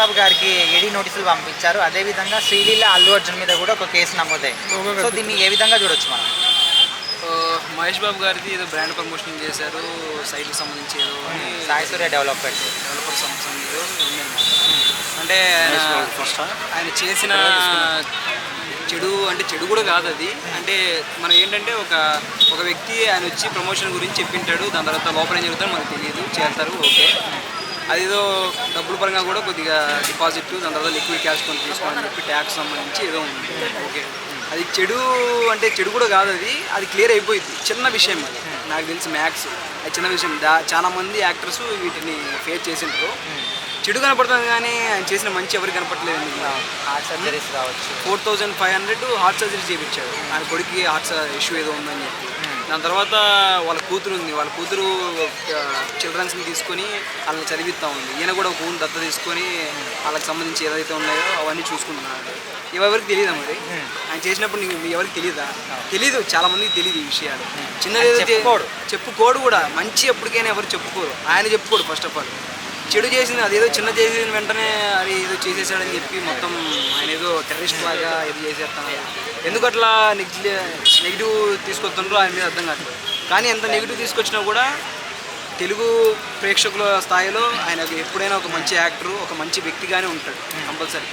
బాబు గారికి ఏడీ నోటీసులు పంపించారు. అదేవిధంగా శ్రీలీల అల్లు అర్జున్ మీద కూడా ఒక కేసు నమోదైంది. సో దీన్ని ఏ విధంగా చూడొచ్చు మనం? మహేష్ బాబు గారిది ఏదో బ్రాండ్ ప్రమోషన్ చేశారు. సైట్కి సంబంధించి ఏదో అని సాయి సూర్య డెవలప్మెంట్. డెవలపర్ సంబంధించి ఏదో ఉందన్నమాట. అంటే ఆయన ఆయన చేసిన చెడు అంటే చెడు కూడా కాదు అది. అంటే మనం ఏంటంటే ఒక ఒక వ్యక్తి ఆయన వచ్చి ప్రమోషన్ గురించి చెప్పింటాడు. దాని తర్వాత లోపల ఏం జరుగుతుందో మనకు తెలియదు. చేస్తారు ఓకే. అదేదో డబ్బుల పరంగా కూడా కొద్దిగా డిపాజిట్ దాని తర్వాత లిక్విడ్ క్యాష్ కొని తీసుకోవాలని చెప్పి ట్యాక్స్ సంబంధించి ఏదో ఉంది. ఓకే. అది చెడు అంటే చెడు కూడా కాదు అది. అది క్లియర్ అయిపోయింది. చిన్న విషయం అది. నాకు తెలిసి మ్యాథ్స్. అది చిన్న విషయం. దా చాలా మంది యాక్టర్స్ వీటిని ఫేస్ చేసింటారు చెడు కనపడుతుంది కానీ ఆయన చేసిన మంచి ఎవరికి కనపడలేదు. హార్ట్ సర్జరీస్ కావచ్చు four thousand five hundred heart surgery చేయించాడు. ఆయన కొడుకు హార్ట్ ఇష్యూ ఏదో ఉందని చెప్పి. దాని తర్వాత వాళ్ళ కూతురు ఉంది. వాళ్ళ కూతురు చిల్డ్రన్స్ని తీసుకొని వాళ్ళని చదివిస్తూ ఉంది. ఈయన కూడా ఒక ఊరు దత్త తీసుకొని వాళ్ళకి సంబంధించి ఏదైతే ఉన్నాయో అవన్నీ చూసుకుంటున్నాడు. ఎవరికి తెలియదా మరి? ఆయన చేసినప్పుడు నీకు ఎవరికి తెలియదా తెలీదు. చాలా మందికి తెలియదు ఈ విషయాలు. చిన్నది చెప్పుకోడు. చెప్పుకోడు కూడా. మంచి ఎప్పటికైనా ఎవరు చెప్పుకోరు. ఆయన చెప్పుకోడు ఫస్ట్ ఆఫ్ ఆల్ చెడు చేసింది అదేదో చిన్న చేసిన వెంటనే అది ఏదో చేసేసాడని చెప్పి మొత్తం ఆయన ఏదో టెర్రరిస్ట్ లాగా ఇది చేసేస్తాను ఎందుకు అట్లా నెగిటివ్ తీసుకొస్తుండ్రో ఆయన మీద అర్థం కావట్లేదు. కానీ ఎంత నెగిటివ్ తీసుకొచ్చినా కూడా తెలుగు ప్రేక్షకుల స్థాయిలో ఆయన ఎప్పుడైనా ఒక మంచి యాక్టర్ ఒక మంచి వ్యక్తిగానే ఉంటాడు కంపల్సరీ.